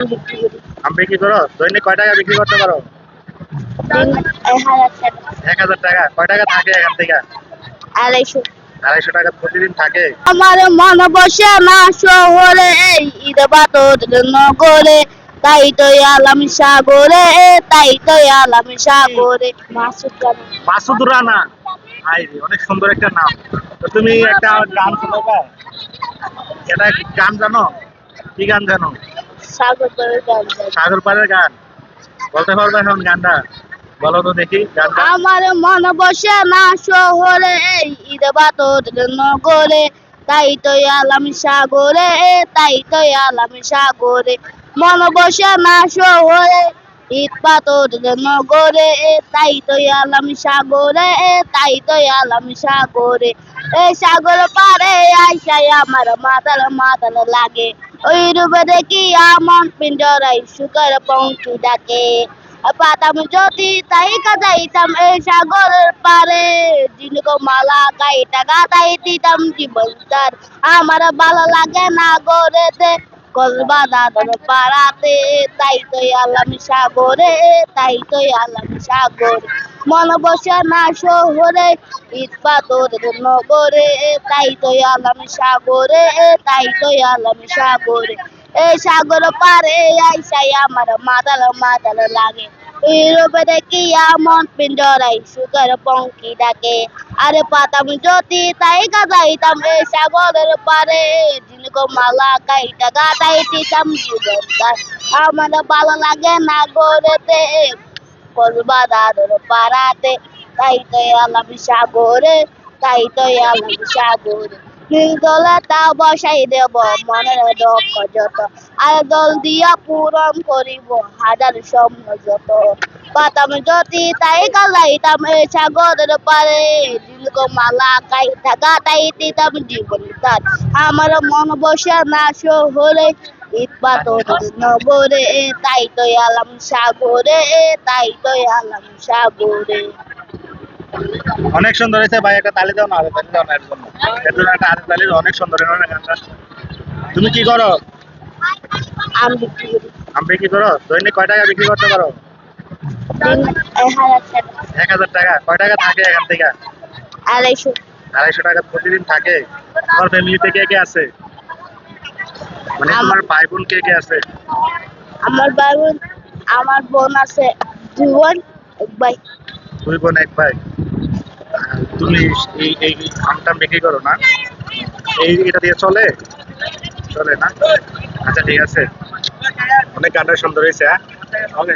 আম বিক্রি করো? দৈনিক কয় টাকা বিক্রি করতে পারো? এক হাজার টাকা। কয় টাকা থাকে এখান থেকে? আড়াইশো। আড়াইশো টাকা প্রতিদিন থাকে? আমার মন বসে না শহরে এই ঈদ বাতর নগরে। তাই তো আলাম সাগরে তাই তো আলাম সাগরে। মাসুদ রানা। মাসুদ রানা? হাই অনেক সুন্দর একটা নাম। তো তুমি একটা গান শোনাবা এটা গান জানো? কি গান জানো? সাগর পাড়ের গান? বলতে পারবে এখন গানটা? বলো তো দেখি গানটা। আমার মন বসে না শহরে এই ঈদ বাতর নগরে। তাই তো আলাম সাগরে তাই তো আলাম সাগরে। মন বসে না শহরে ঈদ পাতর নগরে। তাই তো আলাম সাগরে তাই তো আলাম সাগরে। এই সাগর পারে আইসাই আমার মাতাল মাতাল লাগে। ওই রূপে দেখি আমার পিঞ্জরাই সুখের পঙ্কি ডাকে পাতাম যদি তাই কাজাইতাম এই সাগরের পারে জিনক মালা গাইটা গাতাই দিতাম জীবন তার আমার ভালো লাগে না গরেতে কলবা দাদর পাড়াতে তাই তো আলাম সাগরে তাই তো আলাম সাগরে মন বসে না শহরে ঈদ পাতর নগরে তাই তো আলাম সাগরে তাই তো আলাম সাগরে। এই সাগর পারে আইসাই আমার মাদাল মাতাল লাগে। ইউরোপে দেখি আমন পিঞ্জরাই সুগার পঙ্কি ডাকে। আরে পাতাম যদি তাই গাইতাম এই সাগরের পারে জিনক মালা গাইটা গাতাই দিতাম জীবন আমার ভালো লাগে না গড়েতে পাড়াতে তাই তো আলাম সাগরে তাই তো আলাম সাগরে। দলে তা বসাই দেব মনের দক্ষ যত। আর দল দিয়া পূরণ করিব হাজার স্বপ্ন যত। পাতাম যদি তাই গালাইতাম এই সাগরের পারে দিলক মালা গাইতা গাতাই দিতাম জীবন তার। আমার মন বসে না শহরে ঈদ নগরে তাই তো আলাম সাগরে তাই তো আলাম সাগরে। অনেক সুন্দর হয়েছে ভাই একটা তালি দাও না আরে তালি দাও না এর জন্য। এর জন্য একটা আরে তালি অনেক সুন্দর হয়েছে গানটা তুমি কি করো? আম বিক্রি করি। আম বিক্রি করো? দৈনিক কয় টাকা বিক্রি করতে পারো? দিন এক হাজার টাকা। এক হাজার টাকা কয় টাকা থাকে এখান থেকে? আড়াইশো। আড়াইশো টাকা প্রতিদিন থাকে। তোমার ফ্যামিলিতে কে কে আছে? মানে তোমার ভাই বোন কে কে আছে? আমার ভাই বোন আমার বোন আছে দুই বোন এক ভাই। দুই বোন এক ভাই। তুমি এই এই আমটা বিক্রি করো না? এই এটা দিয়ে চলে? চলে না? আচ্ছা ঠিক আছে। অনেক গানটা সুন্দর হয়েছে হ্যাঁ? ওকে